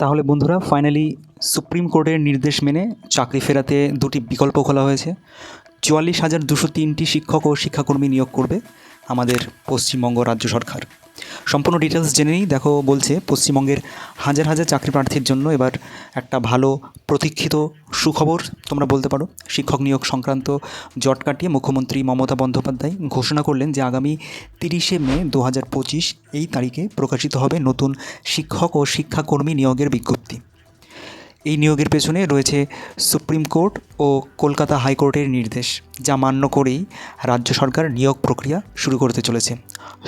তাহলে বন্ধুরা finally supreme কোর্টের নির্দেশ মেনে চাকরি ফেরাতে দুটি বিকল্প খোলা হয়েছে। চুয়াল্লিশ হাজার দুশো তিনটি শিক্ষক ও শিক্ষাকর্মী নিয়োগ করবে আমাদের পশ্চিমবঙ্গ রাজ্য সরকার। সম্পূর্ণ ডিটেলস জেনে নিই। দেখো, বলছে পশ্চিমবঙ্গের হাজার হাজার চাকরি প্রার্থীর জন্য এবার একটা ভালো প্রতীক্ষিত সুখবর তোমরা বলতে পারো। শিক্ষক নিয়োগ সংক্রান্ত জট কাটিয়ে মুখ্যমন্ত্রী মমতা বন্দ্যোপাধ্যায় ঘোষণা করলেন যে আগামী তিরিশে মে দু হাজার পঁচিশ এই তারিখে প্রকাশিত হবে নতুন শিক্ষক ও শিক্ষাকর্মী নিয়োগের বিজ্ঞপ্তি। এই নিয়োগের পেছনে রয়েছে সুপ্রিম কোর্ট ও কলকাতা হাইকোর্টের নির্দেশ, যা মান্য করেই রাজ্য সরকার নিয়োগ প্রক্রিয়া শুরু করতে চলেছে।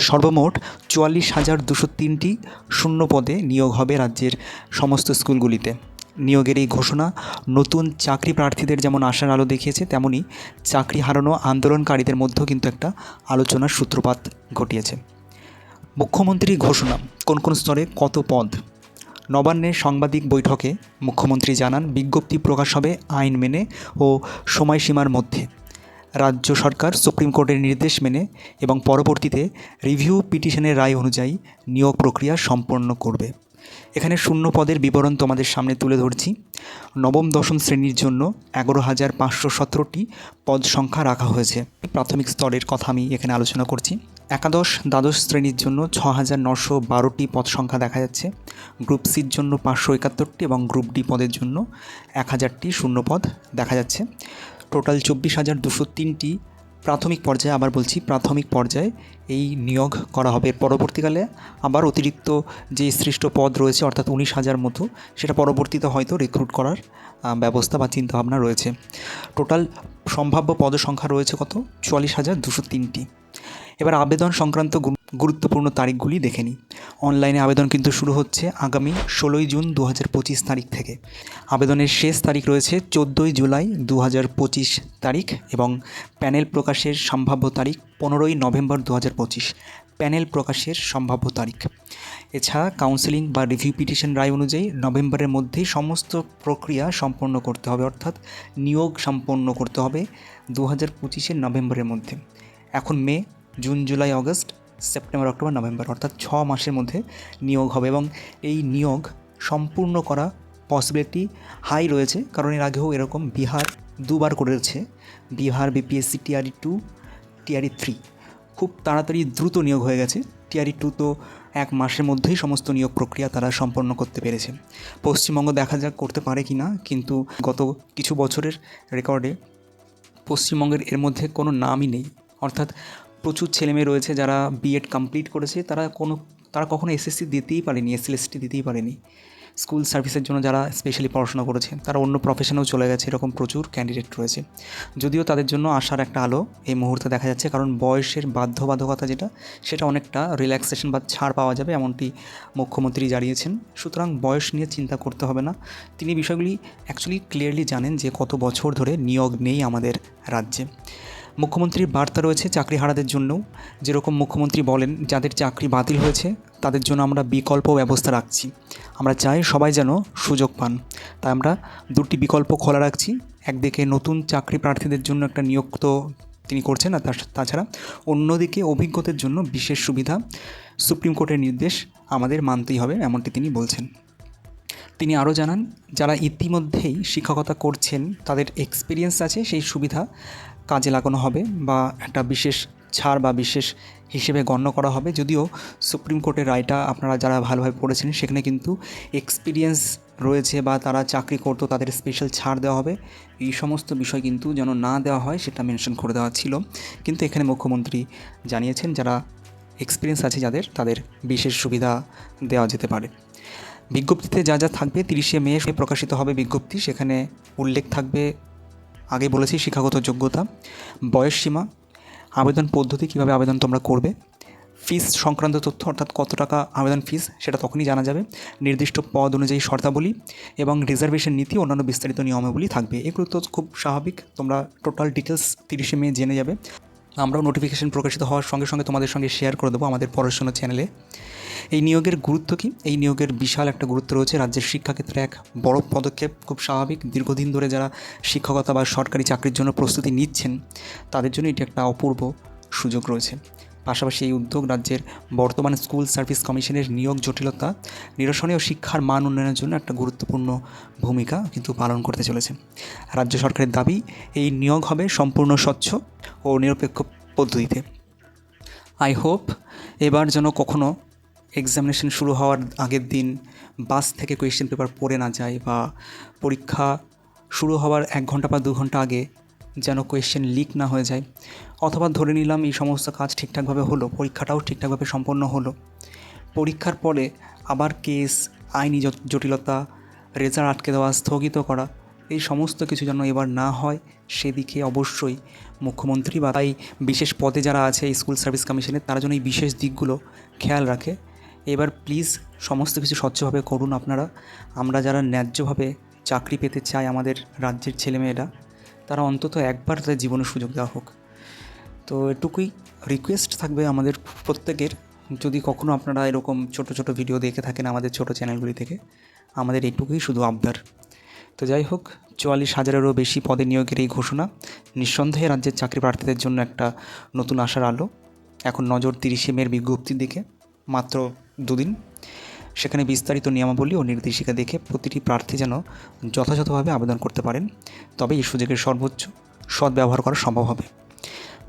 সর্বমোট চুয়াল্লিশ হাজার দুশো তিনটি শূন্য পদে নিয়োগ হবে রাজ্যের সমস্ত স্কুলগুলিতে। নিয়োগের এই ঘোষণা নতুন চাকরি প্রার্থীদের যেমন আশার আলো দেখিয়েছে, তেমনি চাকরি হারানো আন্দোলনকারীদের মধ্যেও কিন্তু একটা আলোচনার সূত্রপাত ঘটিয়েছে। মুখ্যমন্ত্রীর ঘোষণা, কোন কোন স্তরে কত পদ? নবান্নের সাংবাদিক বৈঠকে মুখ্যমন্ত্রী জানান, বিজ্ঞপ্তি প্রকাশ হবে আইন মেনে ও সময়সীমার মধ্যে। রাজ্য সরকার সুপ্রিম কোর্টের নির্দেশ মেনে এবং পরবর্তীতে রিভিউ পিটিশনের রায় অনুযায়ী নিয়োগ প্রক্রিয়া সম্পন্ন করবে। এখানে শূন্য পদের বিবরণ তোমাদের সামনে তুলে ধরছি। নবম, দশম শ্রেণির জন্য এগারো হাজার পাঁচশো সতেরোটি পদ সংখ্যা রাখা হয়েছে। প্রাথমিক স্তরের কথা আমি এখানে আলোচনা করছি। একাদশ, দ্বাদশ শ্রেণির জন্য ছ হাজার নশো বারোটি পদ সংখ্যা দেখা যাচ্ছে। গ্রুপ সির জন্য পাঁচশো একাত্তরটি এবং গ্রুপ ডি পদের জন্য এক হাজারটি শূন্য পদ দেখা যাচ্ছে। টোটাল চব্বিশ হাজার দুশো তিনটি প্রাথমিক পর্যায়ে, আবার বলছি প্রাথমিক পর্যায়ে এই নিয়োগ করা হবে। পরবর্তীকালে আবার অতিরিক্ত যে সৃষ্ট পদ রয়েছে, অর্থাৎ উনিশ হাজার মতো, সেটা পরবর্তীতে হয়তো রিক্রুট করার ব্যবস্থা বা চিন্তাভাবনা রয়েছে। টোটাল সম্ভাব্য পদ সংখ্যা রয়েছে কত? চুয়াল্লিশ হাজার দুশো তিনটি। এবার আবেদন সংক্রান্ত গুরুত্বপূর্ণ তারিখগুলি দেখে নিই। অনলাইনে আবেদন কিন্তু শুরু হচ্ছে আগামী ষোলোই জুন দু হাজার পঁচিশ তারিখ থেকে। আবেদনের শেষ তারিখ রয়েছে চোদ্দোই জুলাই দু হাজার পঁচিশ তারিখ এবং প্যানেল প্রকাশের সম্ভাব্য তারিখ পনেরোই নভেম্বর দু হাজার পঁচিশ। প্যানেল প্রকাশের সম্ভাব্য তারিখ। এছাড়া কাউন্সেলিং বা রিভিউ পিটিশন রায় অনুযায়ী নভেম্বরের মধ্যেই সমস্ত প্রক্রিয়া সম্পন্ন করতে হবে, অর্থাৎ নিয়োগ সম্পন্ন করতে হবে দু হাজার পঁচিশের নভেম্বরের মধ্যে। এখন May, June, July August September, October, November অর্থাৎ ছ মাসের মধ্যে নিয়োগ হবে এবং এই নিয়োগ সম্পূর্ণ করা পসিবিলিটি হাই রয়েছে। কারণ এর আগেও এরকম বিহার দুবার করেছে। Bihar BPSC TRE two TRE three খুব তাড়াতাড়ি দ্রুত নিয়োগ হয়ে গেছে। টিআরই টু তো এক মাসের মধ্যেই সমস্ত নিয়োগ প্রক্রিয়া তারা সম্পন্ন করতে পেরেছে। পশ্চিমবঙ্গ দেখা যাক করতে পারে কি না কিন্তু গত কিছু বছরের রেকর্ডে পশ্চিমবঙ্গের এর মধ্যে কোনো নামই নেই। অর্থাৎ প্রচুর ছেলেমেয়ে রয়েছে যারা বিএড কমপ্লিট করেছে, তারা কোনো, তারা কখনো এসএসসি দিতেই পারেনি এসএলএসটি দিতেই পারেনি। স্কুল সার্ভিসের জন্য যারা স্পেশালি পড়াশোনা করেছে, তারা অন্য প্রফেশনেও চলে গেছে, এরকম প্রচুর ক্যান্ডিডেট রয়েছে। যদিও তাদের জন্য আসার একটা আলো এই মুহূর্তে দেখা যাচ্ছে, কারণ বয়সের বাধ্যবাধকতা যেটা, সেটা অনেকটা রিল্যাক্সেশন বা ছাড় পাওয়া যাবে এমনটি মুখ্যমন্ত্রী জানিয়েছেন। সুতরাং বয়স নিয়ে চিন্তা করতে হবে না। তিনি বিষয়গুলি অ্যাকচুয়ালি ক্লিয়ারলি জানেন যে কত বছর ধরে নিয়োগ নেই আমাদের রাজ্যে। মুখ্যমন্ত্রীর বার্তা রয়েছে চাকরি হারাদের জন্যও যেরকম মুখ্যমন্ত্রী বলেন, যাদের চাকরি বাতিল হয়েছে, তাদের জন্য আমরা বিকল্প ব্যবস্থা রাখছি। আমরা চাই সবাই যেন সুযোগ পান। তাই আমরা দুটি বিকল্প খোলা রাখছি। একদিকে নতুন চাকরি প্রার্থীদের জন্য একটা নিয়োগ তো তিনি করছেন, আর তাছাড়া অন্যদিকে অভিজ্ঞতার জন্য বিশেষ সুবিধা সুপ্রিম কোর্টের নির্দেশ আমাদের মানতেই হবে, এমনটি তিনি বলছেন। তিনি আরও জানান, যারা ইতিমধ্যেই শিক্ষকতা করছেন, তাদের এক্সপিরিয়েন্স আছে, সেই সুবিধা কাজে লাগানো হবে বা একটা বিশেষ ছাড় বা বিশেষ হিসেবে গণ্য করা হবে। যদিও সুপ্রিম কোর্টের রায়টা আপনারা যারা ভালোভাবে পড়েছেন সেখানে কিন্তু এক্সপিরিয়েন্স রয়েছে বা তারা চাকরি করতো তাদের স্পেশাল ছাড় দেওয়া হবে। এই সমস্ত বিষয় কিন্তু যেন না দেওয়া হয় সেটা মেনশন করে দেওয়া ছিল। কিন্তু এখানে মুখ্যমন্ত্রী জানিয়েছেন যারা এক্সপিরিয়েন্স আছে যাদের, তাদের বিশেষ সুবিধা দেওয়া যেতে পারে। বিজ্ঞপ্তিতে যা যা থাকবে, তিরিশে মে প্রকাশিত হবে বিজ্ঞপ্তি। সেখানে উল্লেখ থাকবে আগে বলেছি শিক্ষাগত যোগ্যতা, বয়স সীমা, আবেদন পদ্ধতি কীভাবে আবেদন তোমরা করবে ফিস সংক্রান্ত তথ্য, অর্থাৎ কত টাকা আবেদন ফিস সেটা তখনই জানা যাবে, নির্দিষ্ট পদ অনুযায়ী শর্তাবলী এবং রিজার্ভেশন নীতি অন্যান্য বিস্তারিত নিয়মাবলী থাকবে। এগুলো তো খুব স্বাভাবিক, তোমরা টোটাল ডিটেলস তিরিশে মে জেনে যাবে। আমরাও নোটিফিকেশন প্রকাশিত হওয়ার সঙ্গে সঙ্গে তোমাদের সঙ্গে শেয়ার করে দেবো আমাদের পড়াশোনা চ্যানেলে এই নিয়োগের গুরুত্ব কী? এই নিয়োগের বিশাল একটা গুরুত্ব রয়েছে রাজ্যের শিক্ষাক্ষেত্রে এক বড় পদক্ষেপ, খুব স্বাভাবিক। দীর্ঘদিন ধরে যারা শিক্ষকতা বা সরকারি চাকরির জন্য প্রস্তুতি নিচ্ছেন, তাদের জন্য এটি একটা অপূর্ব সুযোগ রয়েছে। পাশাপাশি এই উদ্যোগ রাজ্যের বর্তমান স্কুল সার্ভিস কমিশনের নিয়োগ জটিলতা, নিরসনে ও শিক্ষার মান উন্নয়নের জন্য একটা গুরুত্বপূর্ণ ভূমিকা কিন্তু পালন করতে চলেছে। রাজ্য সরকারের দাবি, এই নিয়োগ হবে সম্পূর্ণ স্বচ্ছ ও নিরপেক্ষ পদ্ধতিতে। আই হোপ এবার যেন কখনো এক্সামিনেশন শুরু হওয়ার আগের দিন বাস থেকে কোয়েশ্চেন পেপার পড়ে না যায় বা পরীক্ষা শুরু হওয়ার এক ঘণ্টা বা দু ঘণ্টা আগে যেন কোয়েশ্চেন লিক না হয়ে যায়। অথবা ধরে নিলাম এই সমস্ত কাজ ঠিকঠাকভাবে হলো, পরীক্ষাটাও ঠিকঠাকভাবে সম্পন্ন হলো। পরীক্ষার পরে আবার কেস আইনি জট- জটিলতা রেজাল্ট আটকে দেওয়া, স্থগিত করা, এই সমস্ত কিছু যেন এবার না হয়, সেদিকে অবশ্যই মুখ্যমন্ত্রী বা তাই বিশেষ পদে যারা আছে স্কুল সার্ভিস কমিশনের তারা যেন এই বিশেষ দিকগুলো খেয়াল রাখে। এবার প্লিজ সমস্ত কিছু স্বচ্ছভাবে করুন আপনারা। আমরা যারা ন্যায্যভাবে চাকরি পেতে চাই আমাদের রাজ্যের ছেলেমেয়েরা, তারা অন্তত একবার তাদের জীবনে সুযোগ দেওয়া হোক। তো এটুকুই রিকোয়েস্ট থাকবে আমাদের প্রত্যেকের। যদি কখনও আপনারা এরকম ছোট ছোট ভিডিও দেখে থাকেন আমাদের ছোট চ্যানেলগুলি থেকে, আমাদের এইটুকুই শুধু আবদার। তো যাই হোক, চুয়াল্লিশ হাজারেরও বেশি পদে নিয়োগের এই ঘোষণা, নিঃসন্দেহে রাজ্যের চাকরি প্রার্থীদের জন্য একটা নতুন আশার আলো। এখন নজর তিরিশে মের বিজ্ঞপ্তির দিকে। মাত্র দুদিন। সেখানে বিস্তারিত নিয়মাবলী ও নির্দেশিকা দেখে প্রতিটি প্রার্থী যেন যথাযথভাবে আবেদন করতে পারেন তবে এই সুযোগের সর্বোচ্চ সদ্ব্যবহার করা সম্ভব হবে।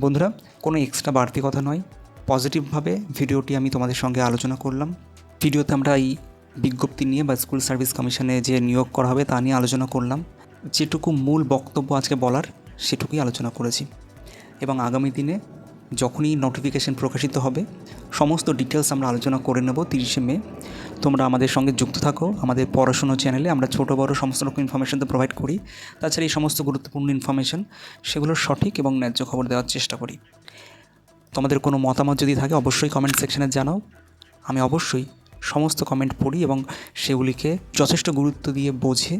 বন্ধুরা, কোনো এক্সট্রা বাড়তি কথা নয়। পজিটিভভাবে ভিডিওটি আমি তোমাদের সঙ্গে আলোচনা করলাম। ভিডিওতে আমরা এই বিজ্ঞপ্তি নিয়ে বা স্কুল সার্ভিস কমিশনে যে নিয়োগ করা হবে তা নিয়ে আলোচনা করলাম। যেটুকু মূল বক্তব্য আজকে বলার, সেটুকুই আলোচনা করেছি। এবং আগামী দিনে যখনই নোটিফিকেশন প্রকাশিত হবে, সমস্ত ডিটেলস আমরা আলোচনা করে নেব তিরিশে মে। তোমরা আমাদের সঙ্গে যুক্ত থাকো, আমাদের পড়াশুনো চ্যানেলে আমরা ছোটো, বড় সমস্ত রকম ইনফরমেশন তো প্রোভাইড করি। তাছাড়া এই সমস্ত গুরুত্বপূর্ণ ইনফরমেশন সেগুলোর সঠিক এবং ন্যায্য খবর দেওয়ার চেষ্টা করি। তোমাদের কোনো মতামত যদি থাকে, অবশ্যই কমেন্ট সেকশানে জানাও। আমি অবশ্যই সমস্ত কমেন্ট পড়ি এবং সেগুলিকে যথেষ্ট গুরুত্ব দিয়ে বোঝে।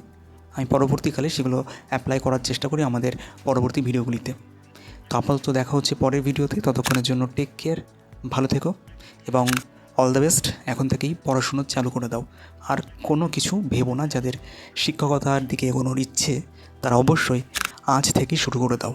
আমি পরবর্তীকালে সেগুলো অ্যাপ্লাই করার চেষ্টা করি আমাদের পরবর্তী ভিডিওগুলিতে তো দেখা হচ্ছে পরের ভিডিওতে, ততক্ষণের জন্য টেক কেয়ার ভালো থেকো এবং অল দ্য বেস্ট এখন থেকেই পড়াশুনো চালু করে দাও। আর কোনো কিছু ভেবো না, যাদের শিক্ষকতার দিকে এগোনোর ইচ্ছে, তারা অবশ্যই আজ থেকেই শুরু করে দাও।